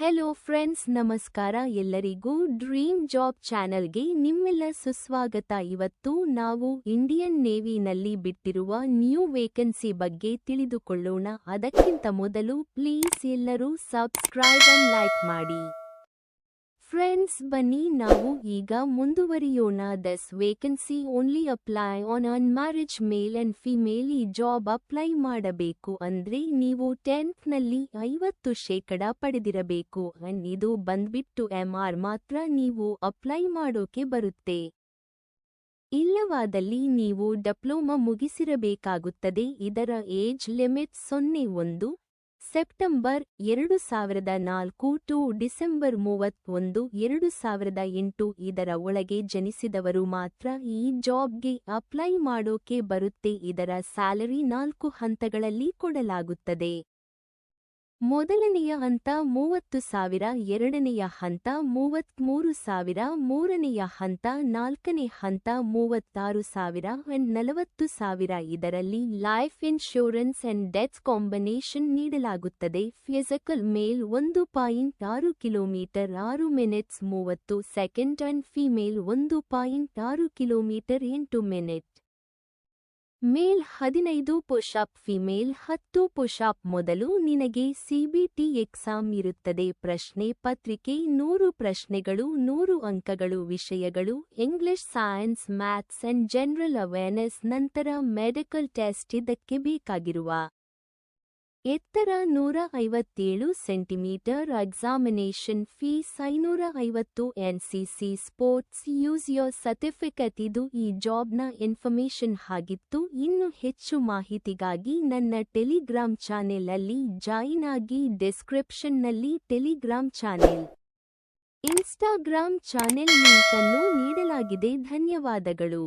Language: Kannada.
ಹೆಲೋ ಫ್ರೆಂಡ್ಸ್ ನಮಸ್ಕಾರ ಎಲ್ಲರಿಗೂ ಡ್ರೀಮ್ ಜಾಬ್ ಚಾನೆಲ್ಗೆ ನಿಮ್ಮೆಲ್ಲ ಸುಸ್ವಾಗತ. ಇವತ್ತು ನಾವು ಇಂಡಿಯನ್ ನೇವಿನಲ್ಲಿ ಬಿಟ್ಟಿರುವ ನ್ಯೂ ವೇಕೆನ್ಸಿ ಬಗ್ಗೆ ತಿಳಿದುಕೊಳ್ಳೋಣ. ಅದಕ್ಕಿಂತ ಮೊದಲು ಪ್ಲೀಸ್ ಎಲ್ಲರೂ ಸಬ್ಸ್ಕ್ರೈಬ್ ಅಂಡ್ ಲೈಕ್ ಮಾಡಿ. ಫ್ರೆಂಡ್ಸ್ ಬನ್ನಿ, ನಾವು ಈಗ ಮುಂದುವರಿಯೋಣ. This vacancy only apply on unmarried male and female ಈ ಜಾಬ್ ಅಪ್ಲೈ ಮಾಡಬೇಕು. ಅಂದ್ರೆ ನೀವು ಟೆಂತ್ನಲ್ಲಿ ಐವತ್ತು ಶೇಕಡ ಪಡೆದಿರಬೇಕು. ಅಂಡ್ ಇದು ಬಂದ್ಬಿಟ್ಟು ಎಂ ಆರ್ ಮಾತ್ರ ನೀವು ಅಪ್ಲೈ ಮಾಡೋಕೆ ಬರುತ್ತೆ. ಇಲ್ಲವಾದಲ್ಲಿ ನೀವು ಡಿಪ್ಲೊಮಾ ಮುಗಿಸಿರಬೇಕಾಗುತ್ತದೆ. ಇದರ ಏಜ್ ಲಿಮಿಟ್ ಸೊನ್ನೆ ಒಂದು. ಸೆಪ್ಟೆಂಬರ್ ಎರಡು ಸಾವಿರದ ನಾಲ್ಕು ಟು ಡಿಸೆಂಬರ್ ಮೂವತ್ತೊಂದು ಎರಡು ಸಾವಿರದ ಎಂಟು ಇದರ ಒಳಗೆ ಜನಿಸಿದವರು ಮಾತ್ರ ಈ ಜಾಬ್ಗೆ ಅಪ್ಲೈ ಮಾಡೋಕೆ ಬರುತ್ತೆ ಇದರ ಸ್ಯಾಲರಿ ನಾಲ್ಕು ಹಂತಗಳಲ್ಲಿ ಕೊಡಲಾಗುತ್ತದೆ. ಮೊದಲನೆಯ ಹಂತ ಮೂವತ್ತು ಸಾವಿರ, ಎರಡನೆಯ ಹಂತ ಮೂವತ್ಮೂರು ಸಾವಿರ, ಮೂರನೆಯ ಹಂತ ನಾಲ್ಕನೇ ಹಂತ ಮೂವತ್ತಾರು ಸಾವಿರ ಅಂಡ್ ನಲವತ್ತು ಸಾವಿರ ಇದರಲ್ಲಿ life insurance and death combination ನೀಡಲಾಗುತ್ತದೆ. ಫಿಸಿಕಲ್ ಮೇಲ್ ಒಂದು ಪಾಯಿಂಟ್ ಆರು ಕಿಲೋಮೀಟರ್, ಆರು ಮಿನಿಟ್ಸ್ ಮೂವತ್ತು ಸೆಕೆಂಡ್ ಅಂಡ್ ಫಿಮೇಲ್ ಒಂದು ಪಾಯಿಂಟ್ ಆರು ಕಿಲೋಮೀಟರ್ ಎಂಟು ಮಿನಿಟ್ ಮೇಲ್ ಹದಿನೈದು ಪುಷಪ್ ಫಿಮೇಲ್ ಹತ್ತು ಪುಷಪ್ ಮೊದಲು ನಿನಗೆ ಸಿಬಿಟಿ ಎಕ್ಸಾಮ್ ಇರುತ್ತದೆ. ಪ್ರಶ್ನೆ ಪತ್ರಿಕೆ ನೂರು ಪ್ರಶ್ನೆಗಳು, ನೂರು ಅಂಕಗಳು, ವಿಷಯಗಳು English science maths and general awareness ನಂತರ ಮೆಡಿಕಲ್ ಟೆಸ್ಟ್ ಇದಕ್ಕೆ ಬೇಕಾಗಿರುವ ಎತ್ತರ ನೂರ ಐವತ್ತೇಳು ಸೆಂಟಿಮೀಟರ್ ಎಕ್ಸಾಮಿನೇಷನ್ ಫೀಸ್ ಐನೂರ ಐವತ್ತು NCC sports, use your certificate. ಇದು ಈ ಜಾಬ್ನ ಇನ್ಫಾರ್ಮೇಷನ್ ಆಗಿತ್ತು. ಇನ್ನು ಹೆಚ್ಚು ಮಾಹಿತಿಗಾಗಿ ನನ್ನ ಟೆಲಿಗ್ರಾಮ್ ಚಾನೆಲ್ ಅಲ್ಲಿ ಜಾಯಿನ್ ಆಗಿ ಡಿಸ್ಕ್ರಿಪ್ಷನ್ನಲ್ಲಿ ಟೆಲಿಗ್ರಾಮ್ ಚಾನೆಲ್. ಇನ್ಸ್ಟಾಗ್ರಾಮ್ ಚಾನೆಲ್ ಲಿಂಕನ್ನು ನೀಡಲಾಗಿದೆ. ಧನ್ಯವಾದಗಳು.